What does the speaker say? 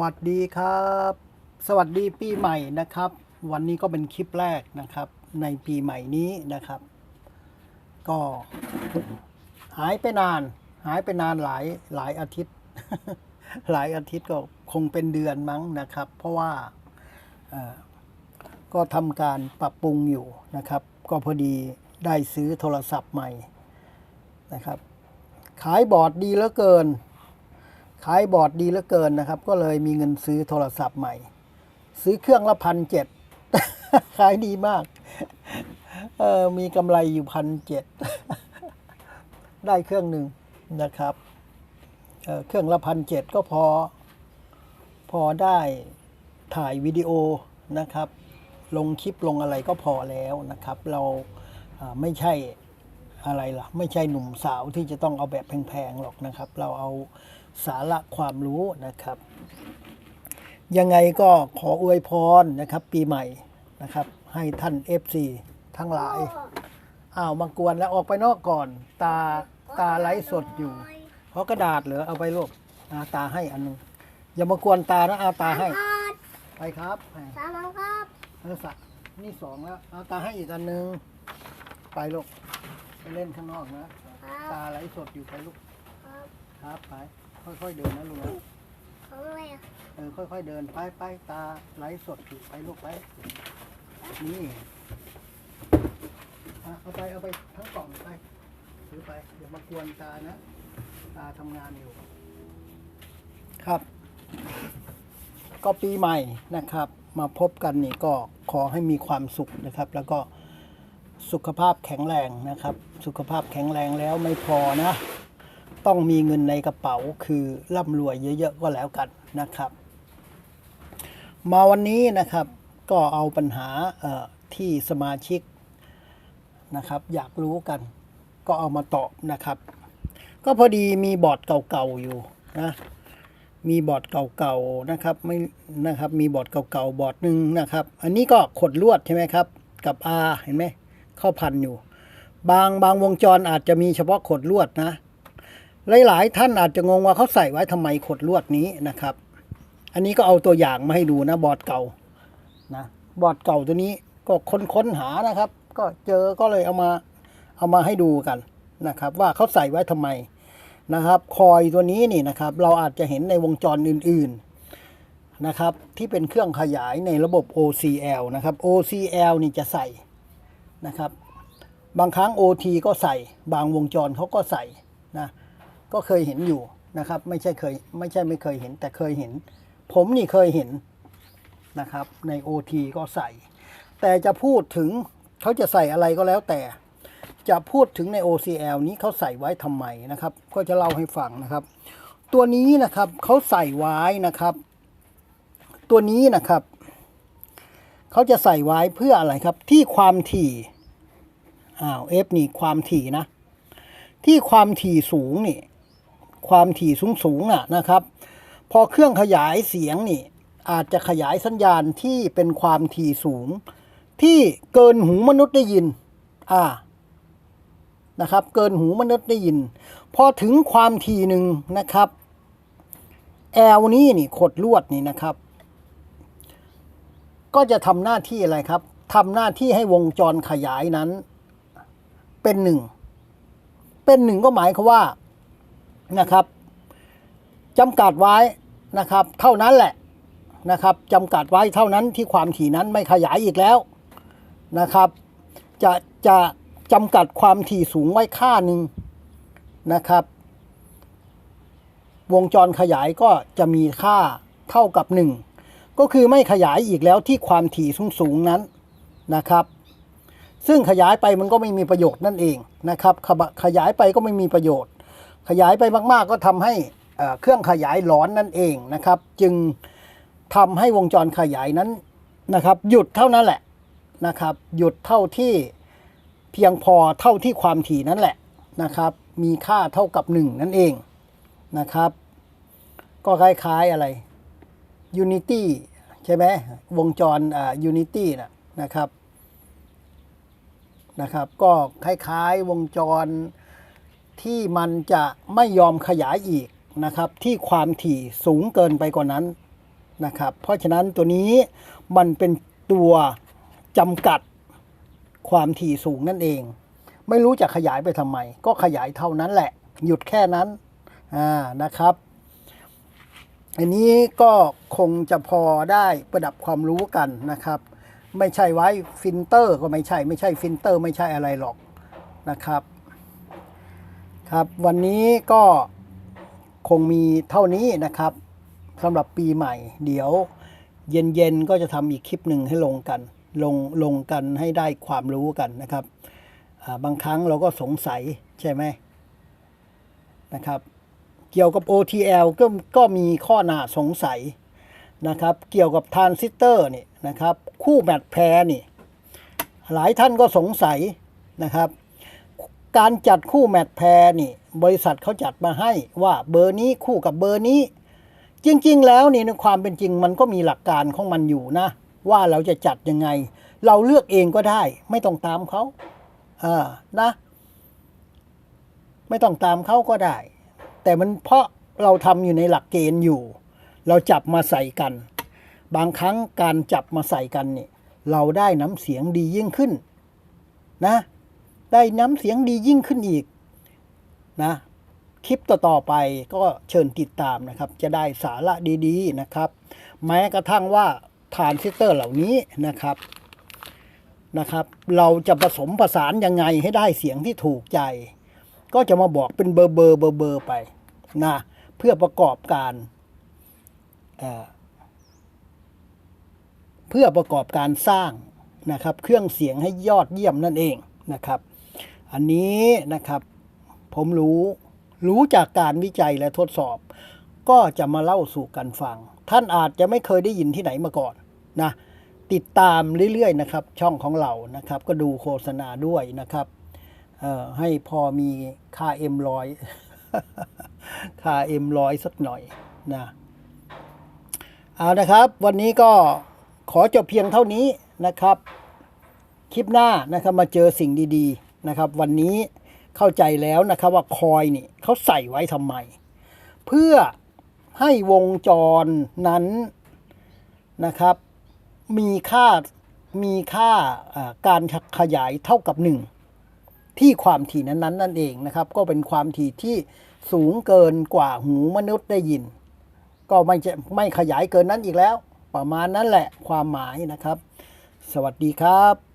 วัสดีครับ สวัสดีปีใหม่นะครับ วันนี้ก็เป็นคลิปแรกนะครับ ในปีใหม่นี้นะครับ ก็หายไปนาน หายไปนานหลายหลายอาทิตย์ หลายอาทิตย์ก็คงเป็นเดือนมั้งนะครับ เพราะว่าก็ทำการปรับปรุงอยู่นะครับ ก็พอดีได้ซื้อโทรศัพท์ใหม่นะครับ ขายบอร์ดดีเหลือเกิน ขายบอร์ดดีเหลือเกินนะครับ ก็เลยมีเงินซื้อโทรศัพท์ใหม่ ซื้อเครื่องละพันเจ็ดขายดีมากเออมีกำไรอยู่พันเจ็ดได้เครื่องหนึ่งนะครับเเครื่องละพันเจ็ดก็พอ พอได้ถ่ายวิดีโอนะครับ ลงคลิปลงอะไรก็พอแล้วนะครับ เราอ่าไม่ใช่อะไรล่ะ ไม่ใช่หนุ่มสาวที่จะต้องเอาแบบแพงๆหรอกนะครับ เราเอา สาระความรู้นะครับ ยังไงก็ขออวยพรนะครับ ปีใหม่นะครับ ให้ท่าน FC ทั้งหลายอ้าวมากวนแล้วออกไปนอกก่อน ตาตาไลฟ์สดอยู่ เพราะกระดาษเหรอเอาไปลูกอาตาให้อันหนึงอย่ามากวนตานะอาตาให้ครับไปครับไปสามครับเออสักนี่สองแล้วเอาตาให้อีกอันหนึงไปลูกไปเล่นข้างนอกนะครับตาไลฟ์สดอยู่ไปลูก ครับครับไป ค่อยๆเดินนะลูกนะของอะไรอะเออค่อยๆเดินไปไปตาไลฟ์สดอยู่ไปลูกไปนี่อะเอาไปเอาไปทั้งกล่องไปถือไปเดี๋ยวมากวนตานะ ตาทำงานอยู่ ครับ ก็ปีใหม่นะครับ มาพบกันนี่ก็ขอให้มีความสุขนะครับ แล้วก็สุขภาพแข็งแรงนะครับ สุขภาพแข็งแรงแล้วไม่พอนะ ต้องมีเงินในกระเป๋าคือร่ำรวยเยอะๆก็แล้วกันนะครับ มาวันนี้นะครับก็เอาปัญหาที่สมาชิกนะครับ อยากรู้กัน ก็เอามาตอบนะครับ ก็พอดีมีบอร์ดเก่าๆอยู่นะมีบอร์ดเก่าๆนะครับไม่นะครับมีบอร์ดเก่าๆบอร์ดหนึ่งนะครับ อันนี้ก็ขดลวดใช่ไหมครับ กับ R เห็นไหมเข้าพันอยู่ บางบางวงจรอาจจะมีเฉพาะขดลวดนะ หลาย ๆ ท่านอาจจะงงว่าเขาใส่ไว้ทำไมขดลวดนี้นะครับ อันนี้ก็เอาตัวอย่างมาให้ดูนะบอร์ดเก่านะบอร์ดเก่าตัวนี้ก็ค้นค้นหานะครับ ก็เจอก็เลยเอามาเอามาให้ดูกันนะครับ ว่าเขาใส่ไว้ทำไมนะครับ คอยตัวนี้นี่นะครับ เราอาจจะเห็นในวงจรอื่น ๆนะครับ ที่เป็นเครื่องขยายในระบบ OCL นะครับ OCL นี่จะใส่นะครับ บางครั้ง OT ก็ใส่ บางวงจรเขาก็ใส่ ก็เคยเห็นอยู่นะครับ ไม่ใช่เคยไม่ใช่ไม่เคยเห็น แต่เคยเห็น ผมนี่เคยเห็นนะครับ ใน OT ก็ใส่ แต่จะพูดถึงเขาจะใส่อะไรก็แล้วแต่ จะพูดถึงใน OCL นี้เขาใส่ไว้ทำไมนะครับ ก็จะเล่าให้ฟังนะครับ ตัวนี้นะครับเขาใส่ไว้นะครับ ตัวนี้นะครับเขาจะใส่ไว้เพื่ออะไรครับ ที่ความถี่อ้าว F นี่ความถี่นะ ที่ความถี่สูงนี่ ความถี่สูงสูงๆน่ะนะครับ พอเครื่องขยายเสียงนี่ อาจจะขยายสัญญาณที่เป็นความถี่สูง ที่เกินหูมนุษย์ได้ยิน อ่านะครับ เกินหูมนุษย์ได้ยิน พอถึงความถี่หนึ่งนะครับแอลนี้นี่ขดลวดนี่นะครับ ก็จะทำหน้าที่อะไรครับทำหน้าที่ให้วงจรขยายนั้น เป็นหนึ่งเป็นหนึ่งก็หมายความว่า นะครับจำกัดไว้นะครับ เท่านั้นแหละนะครับจำกัดไว้เท่านั้นที่ความถี่นั้นไม่ขยายอีกแล้วนะครับ จะจะจำกัดความถี่สูงไว้ค่าหนึ่งนะครับ วงจรขยายก็จะมีค่าเท่ากับหนึ่งก็คือไม่ขยายอีกแล้วที่ความถี่สูงสูงนั้นนะครับ ซึ่งขยายไปมันก็ไม่มีประโยชน์นั่นเองนะครับขบขยายไปก็ไม่มีประโยชน์ ขยายไปมาก ๆ ก็ทำให้เครื่องขยายหลอนนั่นเองนะครับ จึงทำให้วงจรขยายนั้นนะครับ หยุดเท่านั้นแหละนะครับ หยุดเท่าที่เพียงพอเท่าที่ความถี่นั่นแหละนะครับ มีค่าเท่ากับหนึ่งนั่นเองนะครับ ก็คล้าย ๆอะไร Unity ใช่ไหมวงจรอ่า Unity นะนะครับนะครับ ก็คล้าย ๆ วงจร ที่มันจะไม่ยอมขยายอีกนะครับ ที่ความถี่สูงเกินไปกว่านั้นนะครับ เพราะฉะนั้นตัวนี้มันเป็นตัวจำกัดความถี่สูงนั่นเอง ไม่รู้จะขยายไปทำไม ก็ขยายเท่านั้นแหละ หยุดแค่นั้นนะครับ อันนี้ก็คงจะพอได้ประดับความรู้กันนะครับ ไม่ใช่ไว้ฟิลเตอร์ก็ไม่ใช่ ไม่ใช่ฟิลเตอร์ ไม่ใช่อะไรหรอกนะครับ ครับ วันนี้ก็คงมีเท่านี้นะครับสำหรับปีใหม่ เดี๋ยวเย็นๆก็จะทำอีกคลิปหนึ่งให้ลงกันลงลงกันให้ได้ความรู้กันนะครับ บางครั้งเราก็สงสัยใช่ไหมนะครับ เกี่ยวกับ OTL ก็ก็มีข้อหน้าสงสัยนะครับ เกี่ยวกับทรานซิสเตอร์นี่นะครับ คู่แมทแพรนี่ หลายท่านก็สงสัยนะครับ การจัดคู่แมทแพรนี่ บริษัทเขาจัดมาให้ว่าเบอร์นี้คู่กับเบอร์นี้ จริง ๆ แล้วนี่ในความเป็นจริงมันก็มีหลักการของมันอยู่นะ ว่าเราจะจัดยังไง เราเลือกเองก็ได้ ไม่ต้องตามเขาอ่านะ ไม่ต้องตามเขาก็ได้ แต่มันเพราะเราทำอยู่ในหลักเกณฑ์อยู่ เราจับมาใส่กัน บางครั้งการจับมาใส่กันเนี่ยเราได้น้ำเสียงดียิ่งขึ้น นะ ได้น้ำเสียงดียิ่งขึ้นอีกนะ คลิปต่อๆไปก็เชิญติดตามนะครับ จะได้สาระดีๆนะครับ แม้กระทั่งว่าทานซิสเตอร์เหล่านี้นะครับนะครับ เราจะผสมผสานยังไงให้ได้เสียงที่ถูกใจ ก็จะมาบอกเป็นเบอร์เบอร์เบอร์เบอร์ไปนะเพื่อประกอบการเเพื่อประกอบการสร้างนะครับ เครื่องเสียงให้ยอดเยี่ยมนั่นเองนะครับ อันนี้นะครับ ผมรู้รู้จากการวิจัยและทดสอบ ก็จะมาเล่าสู่กันฟัง ท่านอาจจะไม่เคยได้ยินที่ไหนมาก่อนนะติดตามเรื่อยๆนะครับ ช่องของเรานะครับ ก็ดูโฆษณาด้วยนะครับให้พอมีค่าเอ็มร้อยค่าเอ็มร้อยสักหน่อยนะเอานะครับ วันนี้ก็ขอจบเพียงเท่านี้นะครับ คลิปหน้านะครับมาเจอสิ่งดี ๆ นะครับ วันนี้เข้าใจแล้วนะครับว่าคอยนี่เขาใส่ไว้ทำไม เพื่อให้วงจรนั้นนะครับ มีค่ามีค่าการขยายเท่ากับหนึ่งที่ความถี่นั้นๆนั่นเองนะครับ ก็เป็นความถี่ที่สูงเกินกว่าหูมนุษย์ได้ยิน ก็ไม่จะไม่ขยายเกินนั้นอีกแล้ว ประมาณนั้นแหละความหมายนะครับ สวัสดีครับ